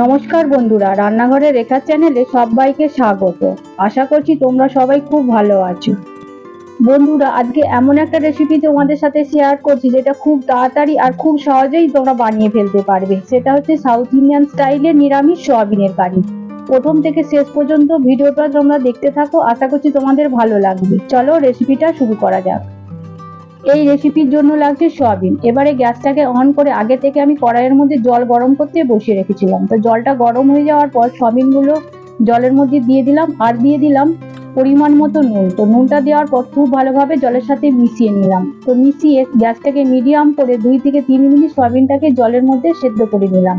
নমস্কার বন্ধুরা রান্নাঘরে রেখার চ্যানেলে সবাইকে স্বাগত। আশা করছি তোমরা সবাই খুব ভালো আছো। বন্ধুরা, আজকে এমন একটা রেসিপি তোমাদের সাথে শেয়ার করছি, যেটা খুব তাড়াতাড়ি আর খুব সহজেই তোমরা বানিয়ে ফেলতে পারবে। সেটা হচ্ছে সাউথ ইন্ডিয়ান স্টাইলে নিরামিষ সোয়াবিনের কারি। প্রথম থেকে শেষ পর্যন্ত ভিডিওটা তোমরা দেখতে থাকো, আশা করছি তোমাদের ভালো লাগবে। চলো রেসিপিটা শুরু করা যাক। এই রেসিপির জন্য লাগছে সয়াবিন। এবারে গ্যাসটাকে অন করে আগে থেকে আমি কড়াইয়ের মধ্যে জল গরম করতে বসিয়ে রেখেছিলাম। তো জলটা গরম হয়ে যাওয়ার পর সয়াবিনগুলো জলের মধ্যে দিয়ে দিলাম আর দিয়ে দিলাম পরিমাণ মতো নুন। তো নুনটা দেওয়ার পর খুব ভালোভাবে জলের সাথে মিশিয়ে নিলাম। তো মিশিয়ে গ্যাসটাকে মিডিয়াম করে দুই থেকে তিন মিনিট সয়াবিনটাকে জলের মধ্যে সেদ্ধ করে নিলাম।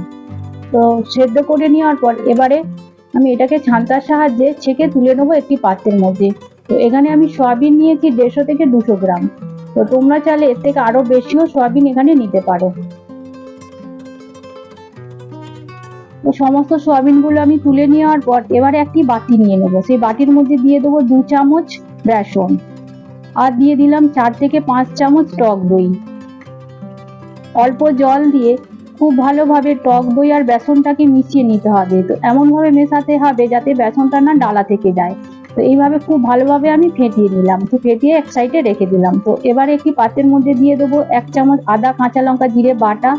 তো সেদ্ধ করে নেওয়ার পর এবারে আমি এটাকে ছান্তার সাহায্যে ছেঁকে তুলে নেব একটি পাত্রের মধ্যে। তো এখানে আমি সয়াবিন নিয়েছি দেড়শো থেকে দুশো গ্রাম। তো তোমরা চাইলে এর থেকে আরও বেশিও সয়াবিন এখানে নিতে পারো। তো সমস্ত সয়াবিনগুলো আমি তুলে নেওয়ার পর এবারে একটি বাটি নিয়ে নেব। সেই বাটির মধ্যে দিয়ে দেবো দু চামচ বেসন আর দিয়ে দিলাম চার থেকে পাঁচ চামচ টক দই। অল্প জল দিয়ে খুব ভালোভাবে টক দই আর বেসনটাকে মিশিয়ে নিতে হবে। তো এমনভাবে মেশাতে হবে যাতে বেসনটা না ডালা থেকে যায়। তো এইভাবে খুব ভালোভাবে আমি ফেটিয়ে নিলাম। তো ফেটিয়ে এক সাইডে রেখে দিলাম। তো এবারে একটি পাত্রের মধ্যে দিয়ে দেবো এক চামচ আদা, কাঁচা লঙ্কা, জিরে, বাটা,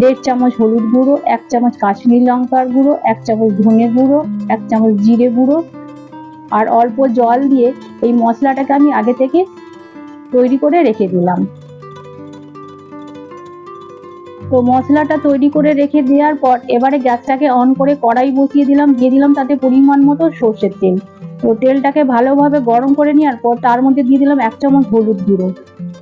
দেড় চামচ হলুদ গুঁড়ো, এক চামচ কাশ্মীর লঙ্কার গুঁড়ো, এক চামচ ধনে গুঁড়ো, এক চামচ জিরে গুঁড়ো আর অল্প জল দিয়ে এই মশলাটাকে আমি আগে থেকে তৈরি করে রেখে দিলাম। তো মশলাটা তৈরি করে রেখে দেওয়ার পর এবারে গ্যাসটাকে অন করে কড়াই বসিয়ে দিলাম। দিয়ে দিলাম তাতে পরিমাণ মতো সর্ষের তেল। তো তেলটাকে ভালোভাবে গরম করে নেওয়ার পর তার মধ্যে দিয়ে দিলাম এক চামচ হলুদ গুঁড়ো।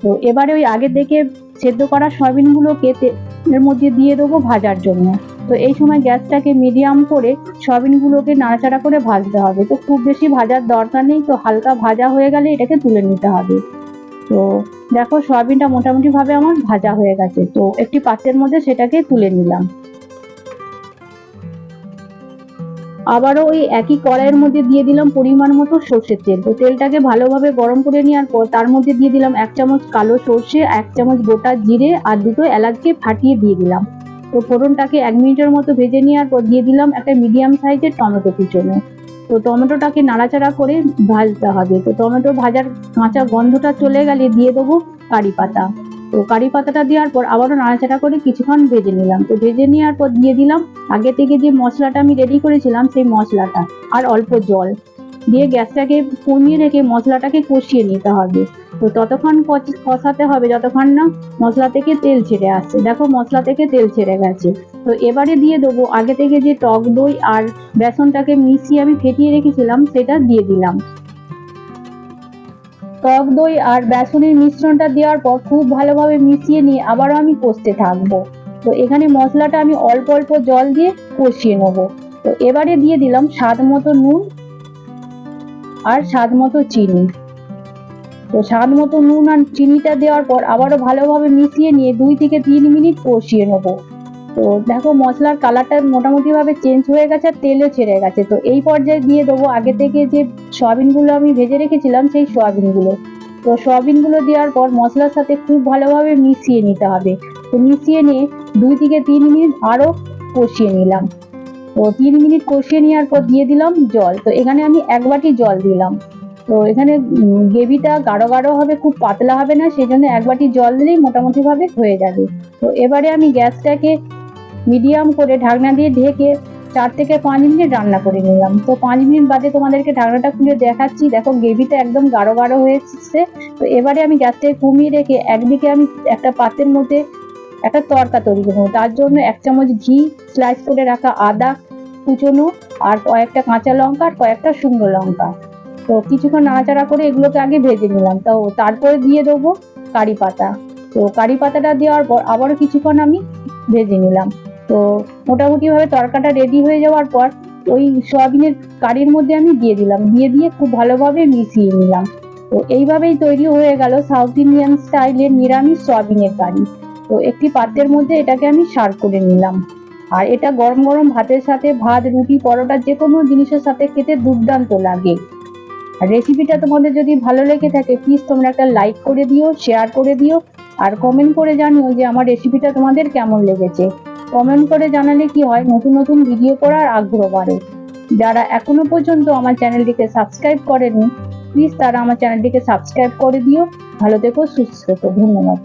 তো এবারে ওই আগে থেকে সেদ্ধ করা সয়াবিনগুলোকে তেলের মধ্যে দিয়ে দেবো ভাজার জন্য। তো এই সময় গ্যাসটাকে মিডিয়াম করে সয়াবিনগুলোকে নাড়াচাড়া করে ভাজতে হবে। তো খুব বেশি ভাজার দরকার নেই, তো হালকা ভাজা হয়ে গেলে এটাকে তুলে নিতে হবে। তো দেখো সয়াবিনটা মোটামুটি ভাবে আমার ভাজা হয়ে গেছে। তো একটি পাত্রের মধ্যে সেটাকে তুলে নিলাম। আবারও ওই একই কড়াইয়ের মধ্যে দিয়ে দিলাম পরিমাণ মতো সর্ষের তেল। তো তেলটাকে ভালোভাবে গরম করে নেওয়ার পর তার মধ্যে দিয়ে দিলাম এক চামচ কালো সর্ষে, এক চামচ গোটা জিরে আর দুটো এলাচকে ফাটিয়ে দিয়ে দিলাম। তো ফোড়নটাকে এক মিনিটের মতো ভেজে নেওয়ার পর দিয়ে দিলাম একটা মিডিয়াম সাইজের টমেটো কুচনো। তো টমেটোটাকে নাড়াচাড়া করে ভাজতে হবে। তো টমেটো ভাজার কাঁচা গন্ধটা চলে গেলে দিয়ে দেবো কারি পাতা। তো কারি পাতাটা দেওয়ার পর আবারও নাড়াচাড়া করে কিছুক্ষণ ভেজে নিলাম। তো ভেজে নেওয়ার পর দিয়ে দিলাম আগে থেকে যে মশলাটা আমি রেডি করেছিলাম সেই মশলাটা আর অল্প জল। দিয়ে গ্যাসটাকে কমিয়ে রেখে মশলাটাকে কষিয়ে নিতে হবে। তো ততক্ষণ কষাতে হবে যতক্ষণ না মশলা থেকে তেল ছেড়ে আসছে। দেখো মশলা থেকে তেল ছেড়ে গেছে। তো এবারে দিয়ে দেবো আগে থেকে যে টক দই আর বেসনটাকে মিশিয়ে আমি ফেটিয়ে রেখেছিলাম সেটা দিয়ে দিলাম। টক দই আর বেসনের মিশ্রণটা দেওয়ার পর খুব ভালোভাবে মিশিয়ে নিয়ে আবারও আমি কষতে থাকব। তো এখানে মশলাটা আমি অল্প অল্প জল দিয়ে কষিয়ে নেব। তো এবারে দিয়ে দিলাম স্বাদ মতো নুন আর স্বাদ মতো চিনি। তো স্বাদ মতো নুন আর চিনিটা দেওয়ার পর আবারও ভালোভাবে মিশিয়ে নিয়ে দুই থেকে তিন মিনিট কষিয়ে নেব। তো দেখো মশলার কালারটা মোটামুটি ভাবে চেঞ্জ হয়ে গেছে আর তেলও ছেড়ে গেছে। তো এই পর্যায়ে দিয়ে দেবো আগে থেকে যে সয়াবিনগুলো আমি ভেজে রেখেছিলাম সেই সয়াবিনগুলো। তো সয়াবিনগুলো দেওয়ার পর মশলার সাথে খুব ভালোভাবে মিশিয়ে নিতে হবে। তো মিশিয়ে নিয়ে দুই থেকে তিন মিনিট আরও কষিয়ে নিলাম। তো তিন মিনিট কষিয়ে নেওয়ার পর দিয়ে দিলাম জল। তো এখানে আমি এক বাটি জল দিলাম। তো এখানে গ্রেভিটা গাঢ় গাঢ় হবে, খুব পাতলা হবে না সেই জন্য এক বাটি জল দিলেই মোটামুটি ভাবে হয়ে যাবে। তো এবারে আমি গ্যাসটাকে মিডিয়াম করে ঢাকনা দিয়ে ঢেকে চার থেকে পাঁচ মিনিট রান্না করে নিলাম। তো পাঁচ মিনিট বাদে তোমাদেরকে ঢাকনাটা খুলে দেখাচ্ছি। দেখো গ্রেভিটা একদম গাঢ় গাঢ় হয়েছে তো এবারে আমি গ্যাসটাকে কমিয়ে রেখে একদিকে আমি একটা পাত্রের মধ্যে একটা তরকা তৈরি করব। তার জন্য এক চামচ ঘি স্লাইস করে রাখা আদা কুচনো আর কয়েকটা কাঁচা লঙ্কা আর কয়েকটা শুকনো লঙ্কা। তো কিছুক্ষণ নাড়াচাড়া করে এগুলোকে আগে ভেজে নিলাম। তো তারপরে দিয়ে দেবো কারি পাতা। তো কারি পাতাটা দেওয়ার পর আবারও কিছুক্ষণ আমি ভেজে নিলাম। তো মোটামুটি ভাবে তরকাটা রেডি হয়ে যাওয়ার পর ওই সোয়াবিনের কারির মধ্যে আমি দিয়ে দিলাম। দিয়ে দিয়ে খুব ভালোভাবে মিশিয়ে নিলাম। তো এইভাবেই তৈরি হয়ে গেল সাউথ ইন্ডিয়ান স্টাইলের নিরামিষ সোয়াবিনের কারি। তো একটি পাত্রের মধ্যে এটাকে আমি সার্ভ করে নিলাম। আর এটা গরম গরম ভাতের সাথে, ভাত, রুটি, পরোটা যে কোনো জিনিসের সাথে খেতে দুর্দান্ত লাগে। আর রেসিপিটা তোমাদের যদি ভালো লেগে থাকে প্লিজ তোমরা একটা লাইক করে দিও শেয়ার করে দিও, আর কমেন্ট করে জানিও যে আমার রেসিপিটা তোমাদের কেমন লেগেছে। কমেন্ট করে জানালে কি হয়? নতুন নতুন ভিডিও করার আগ্রহ বাড়ে। যারা এখনও পর্যন্ত আমার চ্যানেলটিকে সাবস্ক্রাইব করেনি প্লিজ তারা আমার চ্যানেলটিকে সাবস্ক্রাইব করে দিও। ভালো থেকো, সুস্থ থেকো। ধন্যবাদ।